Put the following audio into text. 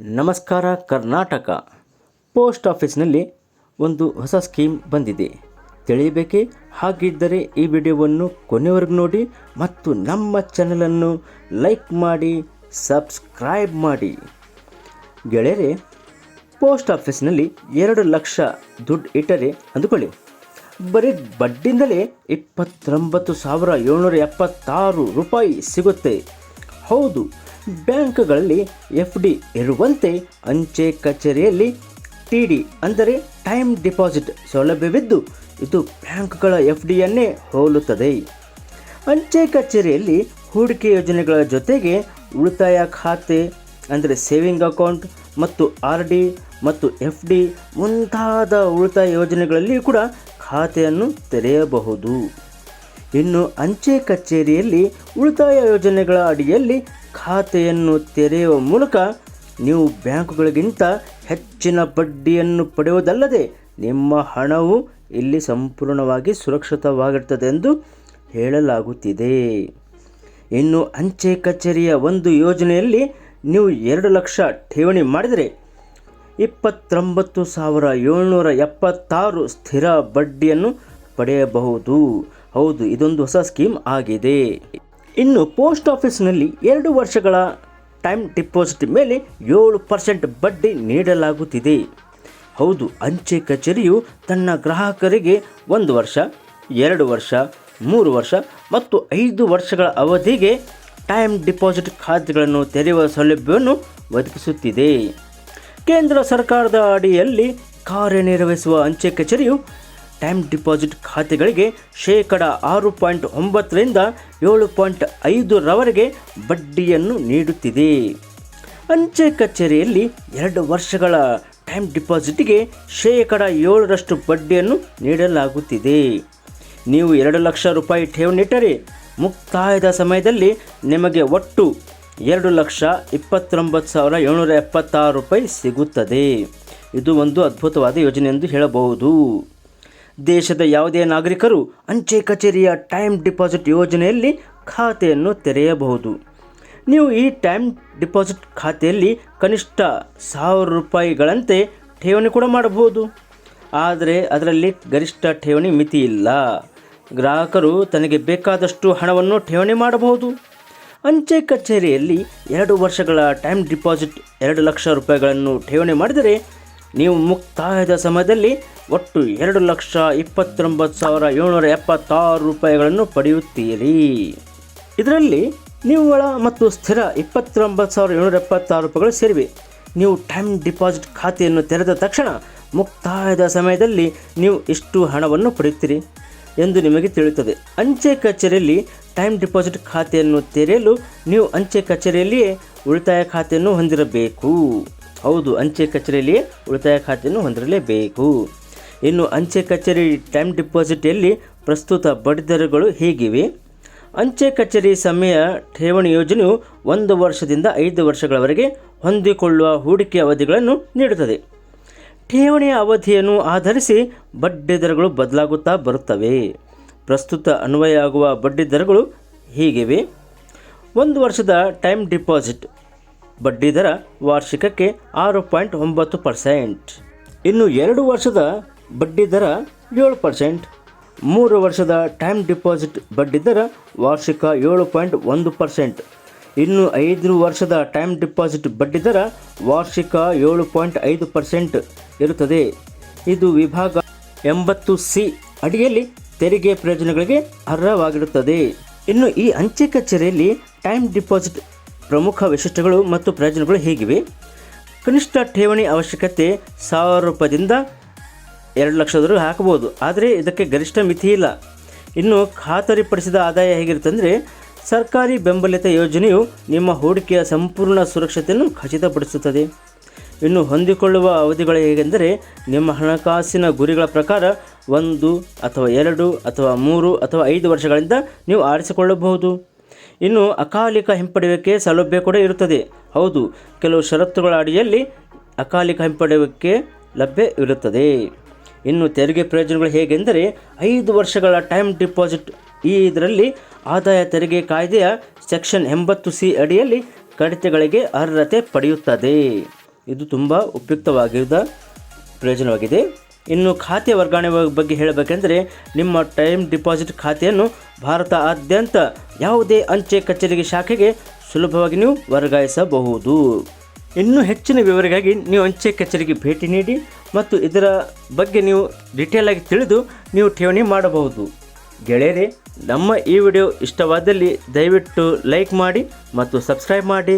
ನಮಸ್ಕಾರ, ಕರ್ನಾಟಕ. ಪೋಸ್ಟ್ ಆಫೀಸ್ನಲ್ಲಿ ಒಂದು ಹೊಸ ಸ್ಕೀಮ್ ಬಂದಿದೆ. ತಿಳಿಯಬೇಕೆ? ಹಾಗಿದ್ದರೆ ಈ ವಿಡಿಯೋವನ್ನು ಕೊನೆವರೆಗೂ ನೋಡಿ ಮತ್ತು ನಮ್ಮ ಚಾನಲನ್ನು ಲೈಕ್ ಮಾಡಿ, ಸಬ್ಸ್ಕ್ರೈಬ್ ಮಾಡಿ. ಗೆಳೆಯರೆ, ಪೋಸ್ಟ್ ಆಫೀಸ್ನಲ್ಲಿ ಎರಡು ಲಕ್ಷ ದುಡ್ಡು ಇಟ್ಟರೆ ಅಂದುಕೊಳ್ಳಿ. ಬರೀ ಬಡ್ಡಿಯಿಂದಲೇ ಇಪ್ಪತ್ತೊಂಬತ್ತು ಸಾವಿರ ಏಳ್ನೂರ ಎಪ್ಪತ್ತಾರು ರೂಪಾಯಿ ಸಿಗುತ್ತೆ. ಹೌದು ಬ್ಯಾಂಕ್ಗಳಲ್ಲಿ ಎಫ್ ಡಿ ಇರುವಂತೆ ಅಂಚೆ ಕಚೇರಿಯಲ್ಲಿ ಟಿ ಡಿ ಅಂದರೆ ಟೈಮ್ ಡಿಪಾಸಿಟ್ ಸೌಲಭ್ಯವಿದ್ದು ಇದು ಬ್ಯಾಂಕ್ಗಳ ಎಫ್ ಡಿಯನ್ನೇ ಹೋಲುತ್ತದೆ. ಅಂಚೆ ಕಚೇರಿಯಲ್ಲಿ ಹೂಡಿಕೆ ಯೋಜನೆಗಳ ಜೊತೆಗೆ ಉಳಿತಾಯ ಖಾತೆ ಅಂದರೆ ಸೇವಿಂಗ್ ಅಕೌಂಟ್ ಮತ್ತು ಆರ್ ಡಿ ಮತ್ತು ಎಫ್ ಡಿ ಮುಂತಾದ ಉಳಿತಾಯ ಯೋಜನೆಗಳಲ್ಲಿ ಕೂಡ ಖಾತೆಯನ್ನು ತೆರೆಯಬಹುದು. ಇನ್ನು ಅಂಚೆ ಕಚೇರಿಯಲ್ಲಿ ಉಳಿತಾಯ ಯೋಜನೆಗಳ ಅಡಿಯಲ್ಲಿ ಖಾತೆಯನ್ನು ತೆರೆಯುವ ಮೂಲಕ ನೀವು ಬ್ಯಾಂಕುಗಳಿಗಿಂತ ಹೆಚ್ಚಿನ ಬಡ್ಡಿಯನ್ನು ಪಡೆಯುವುದಲ್ಲದೆ ನಿಮ್ಮ ಹಣವು ಇಲ್ಲಿ ಸಂಪೂರ್ಣವಾಗಿ ಸುರಕ್ಷಿತವಾಗಿರ್ತದೆ ಎಂದು ಹೇಳಲಾಗುತ್ತಿದೆ. ಇನ್ನು ಅಂಚೆ ಕಚೇರಿಯ ಒಂದು ಯೋಜನೆಯಲ್ಲಿ ನೀವು ಎರಡು ಲಕ್ಷ ಠೇವಣಿ ಮಾಡಿದರೆ ಇಪ್ಪತ್ತೊಂಬತ್ತು ಸಾವಿರ ಏಳ್ನೂರ ಎಪ್ಪತ್ತಾರು ಸ್ಥಿರ ಬಡ್ಡಿಯನ್ನು ಪಡೆಯಬಹುದು. ಹೌದು, ಇದೊಂದು ಹೊಸ ಸ್ಕೀಮ್ ಆಗಿದೆ. ಇನ್ನು ಪೋಸ್ಟ್ ಆಫೀಸ್ನಲ್ಲಿ ಎರಡು ವರ್ಷಗಳ ಟೈಮ್ ಡಿಪಾಸಿಟ್ ಮೇಲೆ ಏಳು ಪರ್ಸೆಂಟ್ ಬಡ್ಡಿ ನೀಡಲಾಗುತ್ತಿದೆ. ಹೌದು, ಅಂಚೆ ಕಚೇರಿಯು ತನ್ನ ಗ್ರಾಹಕರಿಗೆ ಒಂದು ವರ್ಷ, ಎರಡು ವರ್ಷ, ಮೂರು ವರ್ಷ ಮತ್ತು ಐದು ವರ್ಷಗಳ ಅವಧಿಗೆ ಟೈಮ್ ಡಿಪಾಸಿಟ್ ಖಾತೆಗಳನ್ನು ತೆರೆಯುವ ಸೌಲಭ್ಯವನ್ನು ಒದಗಿಸುತ್ತಿದೆ. ಕೇಂದ್ರ ಸರ್ಕಾರದ ಅಡಿಯಲ್ಲಿ ಕಾರ್ಯನಿರ್ವಹಿಸುವ ಅಂಚೆ ಕಚೇರಿಯು ಟೈಮ್ ಡಿಪಾಸಿಟ್ ಖಾತೆಗಳಿಗೆ ಶೇಕಡ ಆರು ಪಾಯಿಂಟ್ ಒಂಬತ್ತರಿಂದ ಏಳು ಪಾಯಿಂಟ್ ಐದರವರೆಗೆ ಬಡ್ಡಿಯನ್ನು ನೀಡುತ್ತಿದೆ. ಅಂಚೆ ಕಚೇರಿಯಲ್ಲಿ ಎರಡು ವರ್ಷಗಳ ಟೈಮ್ ಡಿಪಾಸಿಟ್ಗೆ ಶೇಕಡ ಏಳರಷ್ಟು ಬಡ್ಡಿಯನ್ನು ನೀಡಲಾಗುತ್ತಿದೆ. ನೀವು ಎರಡು ಲಕ್ಷ ರೂಪಾಯಿ ಠೇವಣಿಟ್ಟರೆ ಮುಕ್ತಾಯದ ಸಮಯದಲ್ಲಿ ನಿಮಗೆ ಒಟ್ಟು ಎರಡು ಲಕ್ಷ ಇಪ್ಪತ್ತೊಂಬತ್ತು ಸಾವಿರ ಏಳ್ನೂರ ಎಪ್ಪತ್ತಾರು ರೂಪಾಯಿ ಸಿಗುತ್ತದೆ. ಇದು ಒಂದು ಅದ್ಭುತವಾದ ಯೋಜನೆ ಎಂದು ಹೇಳಬಹುದು. ದೇಶದ ಯಾವುದೇ ನಾಗರಿಕರು ಅಂಚೆ ಕಚೇರಿಯ ಟೈಮ್ ಡಿಪಾಸಿಟ್ ಯೋಜನೆಯಲ್ಲಿ ಖಾತೆಯನ್ನು ತೆರೆಯಬಹುದು. ನೀವು ಈ ಟೈಮ್ ಡಿಪಾಸಿಟ್ ಖಾತೆಯಲ್ಲಿ ಕನಿಷ್ಠ ಸಾವಿರ ರೂಪಾಯಿಗಳಂತೆ ಠೇವಣಿ ಕೂಡ ಮಾಡಬಹುದು. ಆದರೆ ಅದರಲ್ಲಿ ಗರಿಷ್ಠ ಠೇವಣಿ ಮಿತಿ ಇಲ್ಲ. ಗ್ರಾಹಕರು ತನಗೆ ಬೇಕಾದಷ್ಟು ಹಣವನ್ನು ಠೇವಣಿ ಮಾಡಬಹುದು. ಅಂಚೆ ಕಚೇರಿಯಲ್ಲಿ ಎರಡು ವರ್ಷಗಳ ಟೈಮ್ ಡಿಪಾಸಿಟ್ ಎರಡು ಲಕ್ಷ ರೂಪಾಯಿಗಳನ್ನು ಠೇವಣಿ ಮಾಡಿದರೆ ನೀವು ಮುಕ್ತಾಯದ ಸಮಯದಲ್ಲಿ ಒಟ್ಟು ಎರಡು ಲಕ್ಷ ಇಪ್ಪತ್ತೊಂಬತ್ತು ಸಾವಿರ ಏಳ್ನೂರ ಎಪ್ಪತ್ತಾರು ರೂಪಾಯಿಗಳನ್ನು ಪಡೆಯುತ್ತೀರಿ. ಇದರಲ್ಲಿ ನಿವ್ವಳ ಮತ್ತು ಸ್ಥಿರ ಇಪ್ಪತ್ತೊಂಬತ್ತು ಸಾವಿರ ಏಳ್ನೂರ ಎಪ್ಪತ್ತಾರು ರೂಪಾಯಿಗಳು ಸೇರಿವೆ. ನೀವು ಟೈಮ್ ಡಿಪಾಸಿಟ್ ಖಾತೆಯನ್ನು ತೆರೆದ ತಕ್ಷಣ ಮುಕ್ತಾಯದ ಸಮಯದಲ್ಲಿ ನೀವು ಇಷ್ಟು ಹಣವನ್ನು ಪಡೆಯುತ್ತೀರಿ ಎಂದು ನಿಮಗೆ ತಿಳಿಯುತ್ತದೆ. ಅಂಚೆ ಕಚೇರಿಯಲ್ಲಿ ಟೈಮ್ ಡಿಪಾಸಿಟ್ ಖಾತೆಯನ್ನು ತೆರೆಯಲು ನೀವು ಅಂಚೆ ಕಚೇರಿಯಲ್ಲಿಯೇ ಉಳಿತಾಯ ಖಾತೆಯನ್ನು ಹೊಂದಿರಬೇಕು. ಹೌದು, ಅಂಚೆ ಕಚೇರಿಯಲ್ಲಿ ಉಳಿತಾಯ ಖಾತೆಯನ್ನು ಹೊಂದಿರಲೇಬೇಕು. ಇನ್ನು ಅಂಚೆ ಕಚೇರಿ ಟೈಮ್ ಡಿಪಾಸಿಟಲ್ಲಿ ಪ್ರಸ್ತುತ ಬಡ್ಡಿದರಗಳು ಹೀಗಿವೆ? ಅಂಚೆ ಕಚೇರಿ ಸಮಯ ಠೇವಣಿ ಯೋಜನೆಯು ಒಂದು ವರ್ಷದಿಂದ ಐದು ವರ್ಷಗಳವರೆಗೆ ಹೊಂದಿಕೊಳ್ಳುವ ಹೂಡಿಕೆ ಅವಧಿಗಳನ್ನು ನೀಡುತ್ತದೆ. ಠೇವಣಿಯ ಅವಧಿಯನ್ನು ಆಧರಿಸಿ ಬಡ್ಡಿ ದರಗಳು ಬದಲಾಗುತ್ತಾ ಬರುತ್ತವೆ. ಪ್ರಸ್ತುತ ಅನ್ವಯ ಆಗುವ ಬಡ್ಡಿ ದರಗಳು ಹೀಗಿವೆ? ಒಂದು ವರ್ಷದ ಟೈಮ್ ಡಿಪಾಸಿಟ್ ಬಡ್ಡಿ ದರ ವಾರ್ಷಿಕಕ್ಕೆ ಆರು ಪಾಯಿಂಟ್ ಒಂಬತ್ತು ಪರ್ಸೆಂಟ್. ಇನ್ನು ಎರಡು ವರ್ಷದ ಬಡ್ಡಿ ದರ ಏಳು ಪರ್ಸೆಂಟ್. ಮೂರು ವರ್ಷದ ಟೈಮ್ ಡಿಪಾಸಿಟ್ ಬಡ್ಡಿ ದರ ವಾರ್ಷಿಕ ಏಳು ಪಾಯಿಂಟ್ ಒಂದು ಪರ್ಸೆಂಟ್. ಇನ್ನು ಐದು ವರ್ಷದ ಟೈಮ್ ಡಿಪಾಸಿಟ್ ಬಡ್ಡಿ ದರ ವಾರ್ಷಿಕ ಏಳು ಪಾಯಿಂಟ್ ಐದು ಪರ್ಸೆಂಟ್ ಇರುತ್ತದೆ. ಇದು ವಿಭಾಗ ಎಂಬತ್ತು ಸಿ ಅಡಿಯಲ್ಲಿ ತೆರಿಗೆ ಪ್ರಯೋಜನಗಳಿಗೆ ಅರ್ಹವಾಗಿರುತ್ತದೆ. ಇನ್ನು ಈ ಅಂಚೆ ಕಚೇರಿಯಲ್ಲಿ ಟೈಮ್ ಡಿಪಾಸಿಟ್ ಪ್ರಮುಖ ವೈಶಿಷ್ಟ್ಯಗಳು ಮತ್ತು ಪ್ರಯೋಜನಗಳು ಹೇಗಿವೆ? ಕನಿಷ್ಠ ಠೇವಣಿ ಅವಶ್ಯಕತೆ ಸಾವಿರ ರೂಪಾಯಿಂದ ಎರಡು ಲಕ್ಷದವರೆಗೂ ಹಾಕಬಹುದು. ಆದರೆ ಇದಕ್ಕೆ ಗರಿಷ್ಠ ಮಿತಿ ಇಲ್ಲ. ಇನ್ನು ಖಾತರಿಪಡಿಸಿದ ಆದಾಯ ಹೇಗಿರುತ್ತೆ ಅಂದರೆ ಸರ್ಕಾರಿ ಬೆಂಬಲಿತ ಯೋಜನೆಯು ನಿಮ್ಮ ಹೂಡಿಕೆಯ ಸಂಪೂರ್ಣ ಸುರಕ್ಷತೆಯನ್ನು ಖಚಿತಪಡಿಸುತ್ತದೆ. ಇನ್ನು ಹೊಂದಿಕೊಳ್ಳುವ ಅವಧಿಗಳು ಹೇಗೆಂದರೆ, ನಿಮ್ಮ ಹಣಕಾಸಿನ ಗುರಿಗಳ ಪ್ರಕಾರ ಒಂದು ಅಥವಾ ಎರಡು ಅಥವಾ ಮೂರು ಅಥವಾ ಐದು ವರ್ಷಗಳಿಂದ ನೀವು ಆರಿಸಿಕೊಳ್ಳಬಹುದು. ಇನ್ನು ಅಕಾಲಿಕ ಹಿಂಪಡೆಯುವಿಕೆ ಸೌಲಭ್ಯ ಕೂಡ ಇರುತ್ತದೆ. ಹೌದು, ಕೆಲವು ಷರತ್ತುಗಳ ಅಡಿಯಲ್ಲಿ ಅಕಾಲಿಕ ಹಿಂಪಡೆಯುವಿಕೆ ಲಭ್ಯವಿರುತ್ತದೆ ಇನ್ನು ತೆರಿಗೆ ಪ್ರಯೋಜನಗಳು ಹೇಗೆಂದರೆ, ಐದು ವರ್ಷಗಳ ಟೈಮ್ ಡಿಪಾಸಿಟ್ ಈ ಇದರಲ್ಲಿ ಆದಾಯ ತೆರಿಗೆ ಕಾಯ್ದೆಯ ಸೆಕ್ಷನ್ ಎಂಬತ್ತು ಸಿ ಅಡಿಯಲ್ಲಿ ಕಡಿತಗಳಿಗೆ ಅರ್ಹತೆ ಪಡೆಯುತ್ತದೆ. ಇದು ತುಂಬ ಉಪಯುಕ್ತವಾಗಿದ್ದ ಪ್ರಯೋಜನವಾಗಿದೆ. ಇನ್ನು ಖಾತೆ ವರ್ಗಾವಣೆ ಬಗ್ಗೆ ಹೇಳಬೇಕೆಂದರೆ, ನಿಮ್ಮ ಟೈಮ್ ಡಿಪಾಸಿಟ್ ಖಾತೆಯನ್ನು ಭಾರತಾದ್ಯಂತ ಯಾವುದೇ ಅಂಚೆ ಕಚೇರಿಗೆ ಶಾಖೆಗೆ ಸುಲಭವಾಗಿ ನೀವು ವರ್ಗಾಯಿಸಬಹುದು. ಇನ್ನೂ ಹೆಚ್ಚಿನ ವಿವರಗಾಗಿ ನೀವು ಅಂಚೆ ಕಚೇರಿಗೆ ಭೇಟಿ ನೀಡಿ ಮತ್ತು ಇದರ ಬಗ್ಗೆ ನೀವು ಡೀಟೇಲ್ ಆಗಿ ತಿಳಿದು ನೀವು ಠೇವಣಿ ಮಾಡಬಹುದು. ಗೆಳೆಯರೇ, ನಮ್ಮ ಈ ವಿಡಿಯೋ ಇಷ್ಟವಾದಲ್ಲಿ ದಯವಿಟ್ಟು ಲೈಕ್ ಮಾಡಿ ಮತ್ತು ಸಬ್ಸ್ಕ್ರೈಬ್ ಮಾಡಿ.